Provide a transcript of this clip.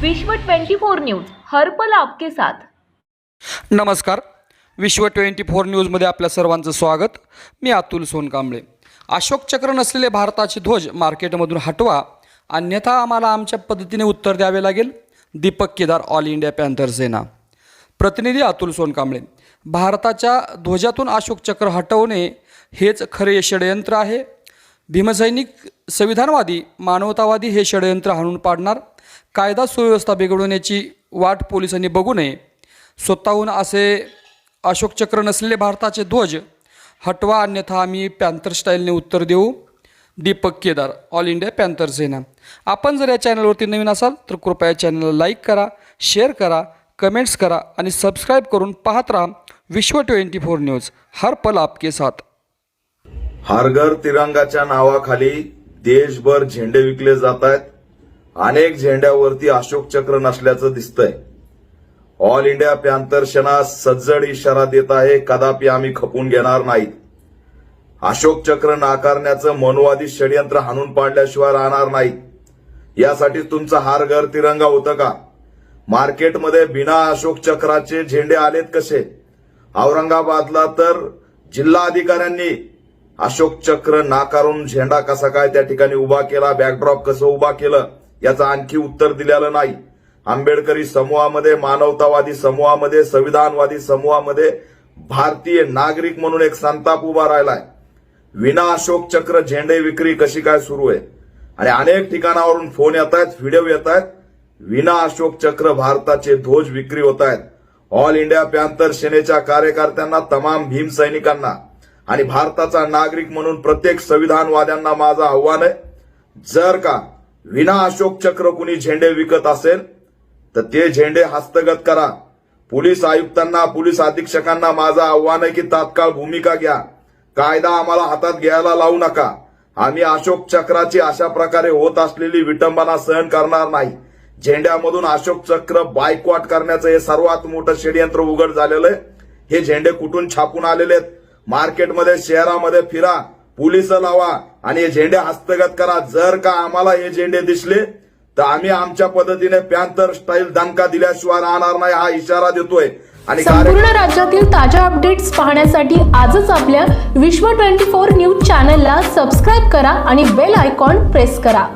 विश्व 24 न्यूज हरपल आपके साथ. नमस्कार. विश्व ट्वेंटी फोर न्यूजमध्ये आपल्या सर्वांचं स्वागत. मी अतुल सोनकांबळे. अशोक चक्र नसलेले भारताचे ध्वज मार्केटमधून हटवा. अन्यथा आम्हाला आमच्या पद्धतीने उत्तर द्यावे लागेल. Deepak Kedar all India panther Sena. प्रतिनिधी अतुल सोनकांबळे भारताच्या ध्वजातून अशोक चक्र हटवणे हेच खरे षडयंत्र आहे. भीमसैनिक संविधानवादी मानवतावादी हे षडयंत्र हाणून पाडणार. कायदा सुव्यवस्था बिघडवण्याची वाट पोलिसांनी बघू नये. स्वतःहून असे अशोक चक्र नसलेले भारताचे ध्वज हटवा अन्यथा आम्ही पॅन्थर स्टाईलने उत्तर देऊ. Deepak Kedar all India panther Sena. आपण जर या चॅनलवरती नवीन असाल तर कृपया चॅनलला लाईक करा शेअर करा कमेंट्स करा आणि सबस्क्राईब करून पाहत राहा विश्व ट्वेंटी फोर न्यूज. हर पल आपके साथ. हारगर तिरंगाच्या नावाखाली देशभर झेंडे विकले जात आहेत. अनेक झेंड्यावरती अशोक चक्र नसल्याचं दिसतंय. ऑल इंडिया पॅन्थर सेना सज्जड इशारा देत आहे कदापि आम्ही खपून घेणार नाहीत. अशोक चक्र नाकारण्याचं मनोवादी षडयंत्र हाणून पाडल्याशिवाय राहणार नाही यासाठी तुमचा हारगर तिरंगा होतं का? मार्केटमध्ये बिना अशोक चक्राचे झेंडे आलेत कसे? औरंगाबादला तर जिल्हा अधिकाऱ्यांनी अशोक चक्र नाकारून झेंडा कसा काय त्या ठिकाणी उभा केला बॅकड्रॉप कसं उभा केलं? याचं आणखी उत्तर दिलेलं नाही. आंबेडकरी समूहामध्ये मानवतावादी समूहामध्ये संविधानवादी समूहामध्ये भारतीय नागरिक म्हणून एक संताप उभा राहिलाय. विना अशोक चक्र झेंडे विक्री कशी काय सुरू आहे? आणि अनेक ठिकाणावरून फोन येत आहेत व्हिडिओ येत आहेत. विना अशोक चक्र भारताचे ध्वज विक्री होत आहेत. ऑल इंडिया पॅन्थर सेनेच्या कार्यकर्त्यांना तमाम भीम सैनिकांना आणि भारताचा नागरिक म्हणून प्रत्येक संविधानवाद्यांना माझं आव्हान आहे. जर का विना अशोक चक्र कुणी झेंडे विकत असेल तर ते झेंडे हस्तगत करा. पोलीस आयुक्तांना पोलीस अधीक्षकांना माझं आव्हान आहे की तात्काळ भूमिका घ्या. कायदा आम्हाला हातात घ्यायला लावू नका. आम्ही अशोक चक्राची अशा प्रकारे होत असलेली विटंबना सहन करणार नाही. झेंड्यामधून अशोक चक्र बायकॉट करण्याचं हे सर्वात मोठं षडयंत्र उघड झालेलं आहे. हे झेंडे कुठून छापून आलेले आहेत? मार्केटमध्ये शहरामध्ये फिरा. पोलीस लावा. आणि हे झेंडे हस्तगत करा. जर का आम्हाला हे झेंडे दिसले तर आम्ही आमच्या पद्धतीने पॅन्थर स्टाईल दणका दिल्याशिवाय राहणार नाही हा इशारा देतोय. आणि संपूर्ण राज्यातील ताज्या अपडेट्स पाहण्यासाठी आजच आपल्या विश्व 24 न्यूज चॅनलला सबस्क्राईब करा आणि बेल आयकॉन प्रेस करा.